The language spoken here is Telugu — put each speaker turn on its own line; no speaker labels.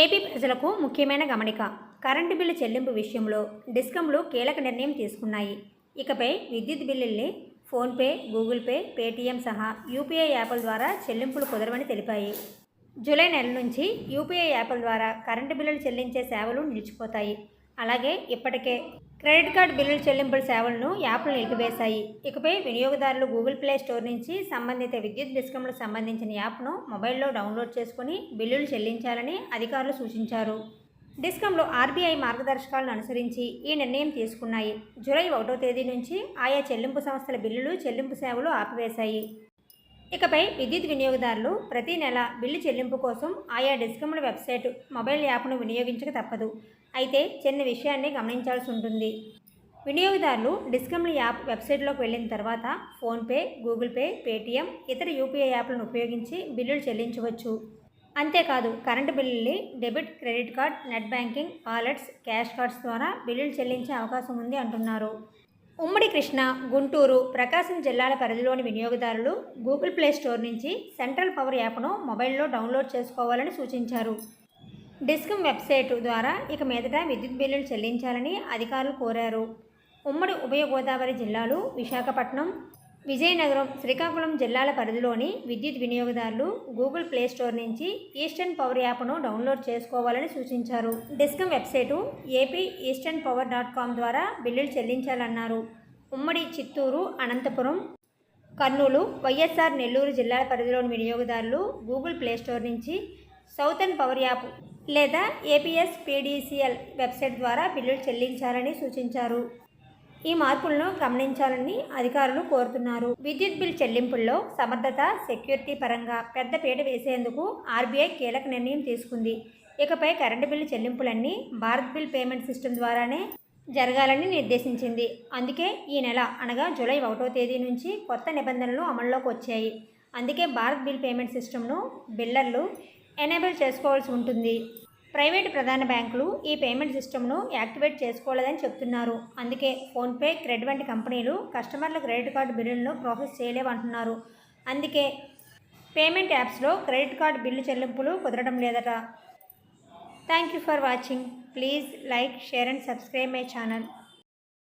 ఏపీ ప్రజలకు ముఖ్యమైన గమనిక కరెంటు బిల్లు చెల్లింపు విషయంలో డిస్కంలు కీలక నిర్ణయం తీసుకున్నాయి. ఇకపై విద్యుత్ బిల్లుల్ని ఫోన్పే గూగుల్ పే పేటీఎం సహా యూపీఐ యాప్ల ద్వారా చెల్లింపులు కుదరవని తెలిపాయి. జూలై నెల నుంచి యూపీఐ యాప్ల ద్వారా కరెంటు బిల్లులు చెల్లించే సేవలు నిలిచిపోతాయి. అలాగే ఇప్పటికే క్రెడిట్ కార్డు బిల్లుల చెల్లింపుల సేవలను యాప్లు నిలిపివేశాయి. ఇకపై వినియోగదారులు గూగుల్ ప్లే స్టోర్ నుంచి సంబంధిత విద్యుత్ డిస్కంలకు సంబంధించిన యాప్ను మొబైల్లో డౌన్లోడ్ చేసుకుని బిల్లులు చెల్లించాలని అధికారులు సూచించారు. డిస్కంలో ఆర్బీఐ మార్గదర్శకాలను అనుసరించి ఈ నిర్ణయం తీసుకున్నాయి. జూలై ఒకటో తేదీ నుంచి ఆయా చెల్లింపు సంస్థల బిల్లులు చెల్లింపు సేవలు ఆపివేశాయి. ఇకపై విద్యుత్ వినియోగదారులు ప్రతి నెల బిల్లు చెల్లింపు కోసం ఆయా డిస్కమ్ల వెబ్సైట్ మొబైల్ యాప్ను వినియోగించక తప్పదు. అయితే చిన్న విషయాన్ని గమనించాల్సి ఉంటుంది. వినియోగదారులు డిస్కమ్ల యాప్ వెబ్సైట్లోకి వెళ్ళిన తర్వాత ఫోన్పే గూగుల్ పే పేటీఎం ఇతర యూపీఐ యాప్లను ఉపయోగించి బిల్లులు చెల్లించవచ్చు. అంతేకాదు కరెంటు బిల్లుల్ని debit credit card net banking wallets cash cards ద్వారా బిల్లులు చెల్లించే అవకాశం ఉంది అంటున్నారు. ఉమ్మడి కృష్ణ గుంటూరు ప్రకాశం జిల్లాల పరిధిలోని వినియోగదారులు గూగుల్ ప్లే స్టోర్ నుంచి సెంట్రల్ పవర్ యాప్ను మొబైల్లో డౌన్లోడ్ చేసుకోవాలని సూచించారు. డిస్కమ్ వెబ్సైటు ద్వారా ఇక మీదట విద్యుత్ బిల్లులు చెల్లించాలని అధికారులు కోరారు. ఉమ్మడి ఉభయ గోదావరి జిల్లాలు విశాఖపట్నం విజయనగరం శ్రీకాకుళం జిల్లాల పరిధిలోని విద్యుత్ వినియోగదారులు గూగుల్ ప్లే స్టోర్ నుంచి ఈస్టర్న్ పవర్ యాప్ను డౌన్లోడ్ చేసుకోవాలని సూచించారు. Discom website AP eastern power dot com ద్వారా బిల్లులు చెల్లించాలన్నారు. ఉమ్మడి చిత్తూరు అనంతపురం కర్నూలు వైఎస్ఆర్ నెల్లూరు జిల్లాల పరిధిలోని వినియోగదారులు గూగుల్ ప్లే స్టోర్ నుంచి సౌతర్న్ పవర్ యాప్ లేదా ఏపీఎస్ పీడీసీఎల్ వెబ్సైట్ ద్వారా బిల్లులు చెల్లించాలని సూచించారు. ఈ మార్పులను గమనించాలని అధికారులు కోరుతున్నారు. విద్యుత్ బిల్ చెల్లింపుల్లో సమర్థత సెక్యూరిటీ పరంగా పెద్ద పీట వేసేందుకు ఆర్బీఐ కీలక నిర్ణయం తీసుకుంది. ఇకపై కరెంటు బిల్లు చెల్లింపులన్నీ భారత్ బిల్ పేమెంట్ సిస్టమ్ ద్వారానే జరగాలని నిర్దేశించింది. అందుకే ఈ నెల అనగా జూలై ఒకటో తేదీ నుంచి కొత్త నిబంధనలు అమల్లోకి వచ్చాయి. అందుకే భారత్ బిల్ పేమెంట్ సిస్టమ్ను బిల్లర్లు ఎనేబుల్ చేసుకోవాల్సి ఉంటుంది. ప్రైవేటు ప్రధాన బ్యాంకులు ఈ పేమెంట్ సిస్టమ్ను యాక్టివేట్ చేసుకోలేదని చెప్తున్నారు. అందుకే ఫోన్పే క్రెడిట్ వంటి కంపెనీలు కస్టమర్ల క్రెడిట్ కార్డు బిల్లులను ప్రాసెస్ చేయలేవంటున్నారు. అందుకే పేమెంట్ యాప్స్లో క్రెడిట్ కార్డు బిల్లు చెల్లింపులు కుదరడం లేదట. Thank you for watching. Please like share and subscribe my channel.